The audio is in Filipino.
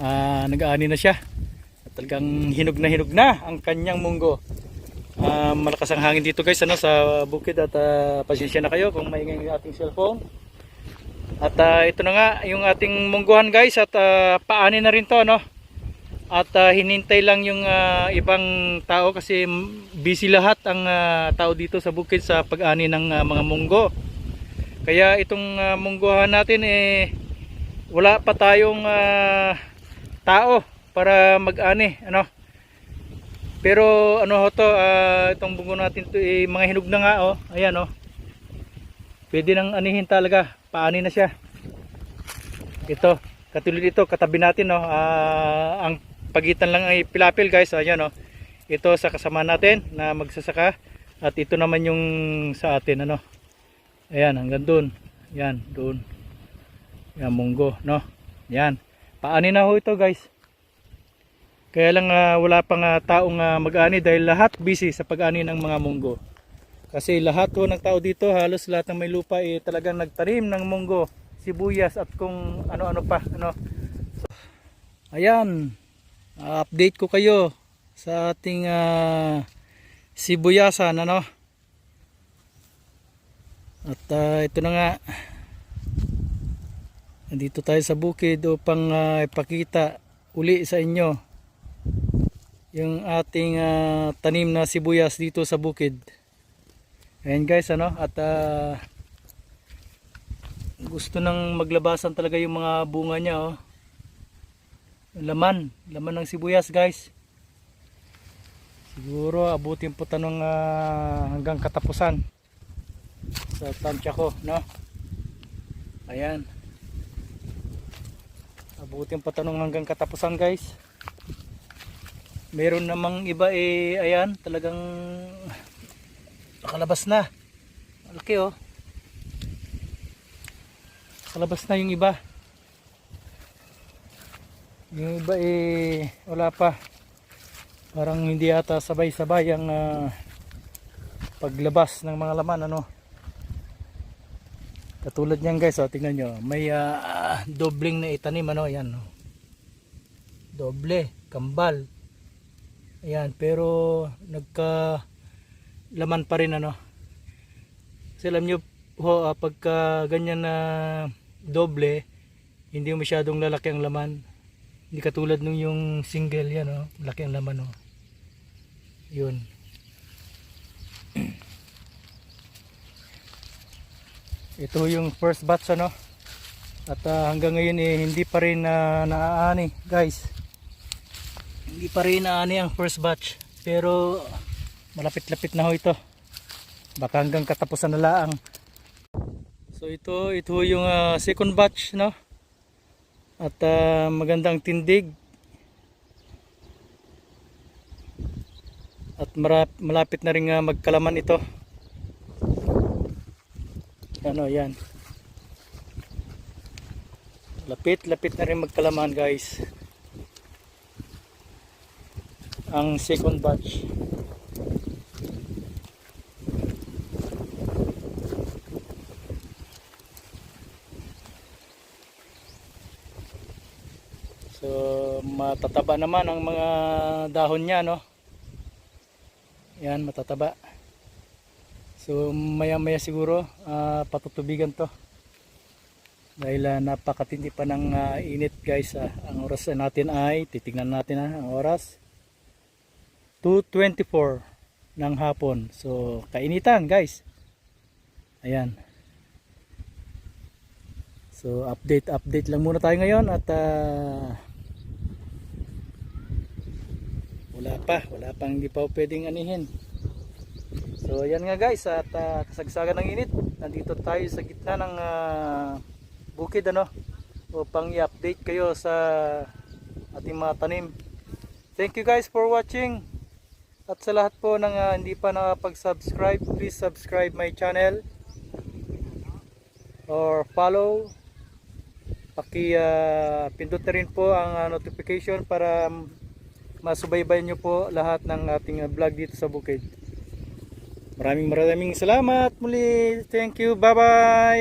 ah, nag-aani na siya. Talagang hinog na hinog na ang kanyang munggo. Ah, malakas ang hangin dito guys ano, sa bukid at ah, pasensya na kayo kung maingay yung ating cellphone. At ah, ito na nga yung ating mungguhan guys at ah, paani na rin to no. At ah, hinintay lang yung ah, ibang tao kasi busy lahat ang ah, tao dito sa bukid sa pag-ani ng ah, mga munggo. Kaya itong ah, mungguhan natin eh wala pa tayong ah, tao para mag-ani ano. Pero ano ho to, ah, itong bungo natin to eh, mga hinog na nga oh. Ayan oh. Pwede nang anihin talaga. Paani na siya. Ito, katulad ito, katabi natin no. Ah, ang pagitan lang ay pilapil guys. Ayan oh. Ito sa kasama natin na magsasaka at ito naman yung sa atin ano. Ayan, hanggang doon. Yan, doon. Yan, munggo, no? Yan. Paani na ho ito guys. Kaya lang ah, wala pang ah, taong ah, mag-ani dahil lahat busy sa pag-ani ng mga munggo. Kasi lahat ho ng tao dito, halos lahat ng may lupa eh, talagang nagtanim ng munggo, sibuyas at kung ano-ano pa. Ano. So, ayan, ah, update ko kayo sa ating ah, sibuyasan. Ano. At ah, ito na nga, nandito tayo sa bukid upang ah, ipakita uli sa inyo yung ating ah, tanim na sibuyas dito sa bukid. Ayan guys ano at ah, gusto nang maglabasan talaga yung mga bunga niya oh. Laman, laman ng sibuyas guys. Siguro abutin po tanong ah, hanggang katapusan sa tansya ko, no? Ayan. Abutin pa tanong hanggang katapusan guys. Meron namang iba eh ayan talagang nakalabas na. Malaki oh. Nakalabas na yung iba. Yung iba eh wala pa. Parang hindi ata sabay sabay ang ah, paglabas ng mga laman ano katulad niyan guys oh tingnan nyo may ah, dobling na itanim ano yan oh. doble kambal Ayan, pero nagka laman pa rin ano. Kasi alam nyo ho, ah, pagka ganyan na doble, hindi masyadong lalaki ang laman. Hindi katulad nung yung single yan, oh, laki ang laman. Oh. Yun. Ito yung first batch ano. At ah, hanggang ngayon eh, hindi pa rin na naaani, guys. Hindi pa rin naani ang first batch. Pero malapit-lapit na ho ito. Baka hanggang katapusan na laang. So ito ito yung ah, second batch no? At ah, magandang tindig. At marap, malapit na rin ah, magkalaman ito ano yan. Lapit lapit na rin magkalaman guys. Ang second batch. So matataba naman ang mga dahon niya no? Yan matataba so maya maya siguro ah, patutubigan to dahil ah, napakatindi pa ng ah, init guys ah. ang oras natin ay titignan natin ha, ang oras 2.24 ng hapon. So, kainitan guys. Ayan. So, update update lang muna tayo ngayon at ah, wala pa, wala pang hindi pa pwedeng anihin. So, ayan nga guys at ah, kasagsagan ng init. Nandito tayo sa gitna ng ah, bukid ano upang i-update kayo sa ating mga tanim. Thank you guys for watching. At sa lahat po ng ah, hindi pa nakapag-subscribe, please subscribe my channel or follow. Paki ah, pindot rin po ang ah, notification para masubaybayan nyo po lahat ng ating vlog dito sa bukid. Maraming maraming salamat muli. Thank you. Bye bye.